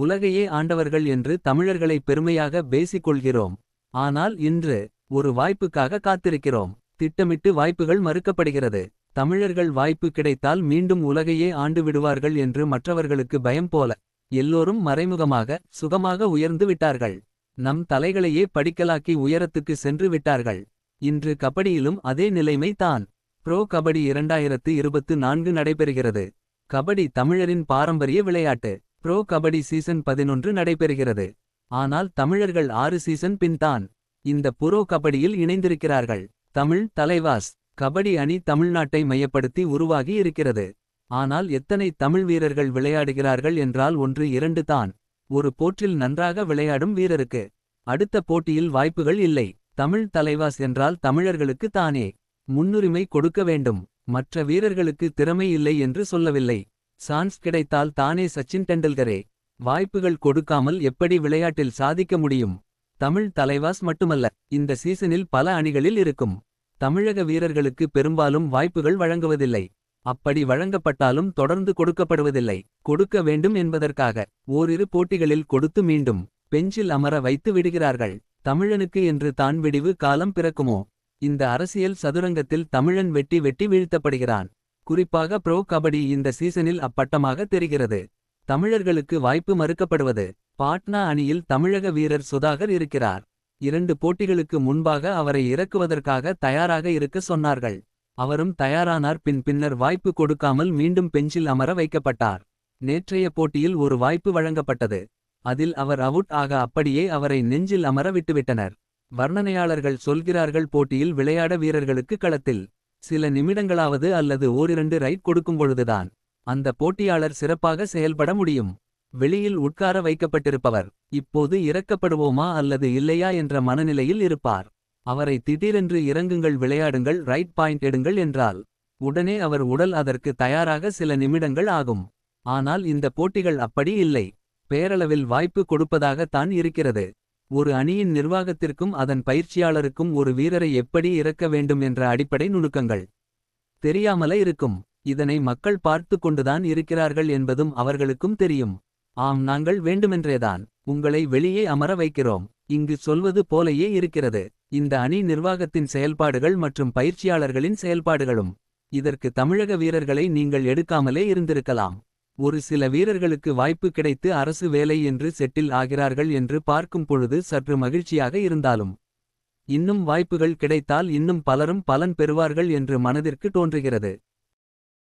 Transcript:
உலகையே ஆண்டவர்கள் என்று தமிழர்களை பெருமையாக பேசிக் கொள்கிறோம் ஆனால் இன்று ஒரு வாய்ப்புக்காக காத்திருக்கிறோம். திட்டமிட்டு வாய்ப்புகள் மறுக்கப்படுகிறது. தமிழர்கள் வாய்ப்பு கிடைத்தால் மீண்டும் உலகையே ஆண்டு விடுவார்கள் என்று மற்றவர்களுக்கு பயம் போல எல்லோரும் மறைமுகமாக சுகமாக உயர்ந்து விட்டார்கள். நம் தலைகளையே படிக்கலாக்கி உயரத்துக்கு சென்று விட்டார்கள். இன்று கபடியிலும் அதே நிலைமை தான். ப்ரோ கபடி இரண்டாயிரத்து இருபத்து நான்கு நடைபெறுகிறது. கபடி தமிழரின் பாரம்பரிய விளையாட்டு. ப்ரோ கபடி சீசன் பதினொன்று நடைபெறுகிறது. ஆனால் தமிழர்கள் ஆறு சீசன் பின்தான் இந்த புரோ கபடியில் இணைந்திருக்கிறார்கள். தமிழ் தலைவாஸ் கபடி அணி தமிழ்நாட்டை மையப்படுத்தி உருவாகி இருக்கிறது. ஆனால் எத்தனை தமிழ் வீரர்கள் விளையாடுகிறார்கள் என்றால் ஒன்று இரண்டு தான். ஒரு போற்றில் நன்றாக விளையாடும் வீரருக்கு. அடுத்த போட்டியில் வாய்ப்புகள் இல்லை. தமிழ் தலைவாஸ் என்றால் தமிழர்களுக்கு தானே. முன்னுரிமை கொடுக்க வேண்டும். மற்ற வீரர்களுக்கு திறமை இல்லை என்று சொல்லவில்லை. சான்ஸ் கிடைத்தால் தானே சச்சின் டெண்டுல்கரே. வாய்ப்புகள் கொடுக்காமல் எப்படி விளையாட்டில் சாதிக்க முடியும்? தமிழ் தலைவாஸ் மட்டுமல்ல இந்த சீசனில் பல அணிகளில் இருக்கும். தமிழக வீரர்களுக்கு பெரும்பாலும் வாய்ப்புகள் வழங்குவதில்லை. அப்படி வழங்கப்பட்டாலும் தொடர்ந்து கொடுக்கப்படுவதில்லை. கொடுக்க வேண்டும் என்பதற்காக ஓரிரு போட்டிகளில் கொடுத்து மீண்டும் பெஞ்சில் அமர வைத்து விடுகிறார்கள். தமிழனுக்கு என்று தான் விடிவு காலம் பிறக்குமோ? இந்த அரசியல் சதுரங்கத்தில் தமிழன் வெட்டி வெட்டி வீழ்த்தப்படுகிறான். குறிப்பாக ப்ரோ கபடி இந்த சீசனில் அப்பட்டமாக தெரிகிறது. தமிழர்களுக்கு வாய்ப்பு மறுக்கப்படுவது. பாட்னா அணியில் தமிழக வீரர் சுதாகர் இருக்கிறார். இரண்டு போட்டிகளுக்கு முன்பாக அவரை இறக்குவதற்காக தயாராக இருக்க சொன்னார்கள். அவரும் தயாரானார் பின் பின்னர் வாய்ப்பு கொடுக்காமல் மீண்டும் பெஞ்சில் அமர வைக்கப்பட்டார். நேற்றைய போட்டியில் ஒரு வாய்ப்பு வழங்கப்பட்டது. அதில் அவர் அவுட் ஆக அப்படியே அவரை நெஞ்சில் அமர விட்டுவிட்டனர். வர்ணனையாளர்கள் சொல்கிறார்கள் போட்டியில் விளையாட வீரர்களுக்கு களத்தில் சில நிமிடங்களாவது அல்லது ஓரிரண்டு ரைட் கொடுக்கும்பொழுதுதான் அந்த போட்டியாளர் சிறப்பாக செயல்பட முடியும். வெளியில் உட்கார வைக்கப்பட்டிருப்பவர் இப்போது இறக்கப்படுவோமா அல்லது இல்லையா என்ற மனநிலையில் இருப்பார். அவரை திடீரென்று இறங்குங்கள் விளையாடுங்கள் ரைட் பாயிண்ட் எடுங்கள் என்றால் உடனே அவர் உடல் அதற்கு தயாராக சில நிமிடங்கள் ஆகும். ஆனால் இந்த போட்டிகள் அப்படி இல்லை. பேரளவில் வாய்ப்பு கொடுப்பதாக தான் இருக்கிறது. ஒரு அணியின் நிர்வாகத்திற்கும் அதன் பயிற்சியாளருக்கும் ஒரு வீரரை எப்படி இறக்க வேண்டும் என்ற அடிப்படை நுணுக்கங்கள். தெரியாமல இருக்கும். இதனை மக்கள் பார்த்து கொண்டுதான் இருக்கிறார்கள் என்பதும் அவர்களுக்கும் தெரியும். ஆம் நாங்கள் வேண்டுமென்றேதான். உங்களை வெளியே அமர வைக்கிறோம். இங்கு சொல்வது போலையே இருக்கிறது. இந்த அணி நிர்வாகத்தின் செயல்பாடுகள் மற்றும் பயிற்சியாளர்களின் செயல்பாடுகளும். இதற்கு தமிழக வீரர்களை நீங்கள் எடுக்காமலே இருந்திருக்கலாம். ஒரு சில வீரர்களுக்கு வாய்ப்பு கிடைத்து அரசு வேலை என்று செட்டில் ஆகிறார்கள் என்று பார்க்கும் பொழுது சற்று மகிழ்ச்சியாக இருந்தாலும் இன்னும் வாய்ப்புகள் கிடைத்தால் இன்னும் பலரும் பலன் பெறுவார்கள் என்று மனதிற்கு தோன்றுகிறது.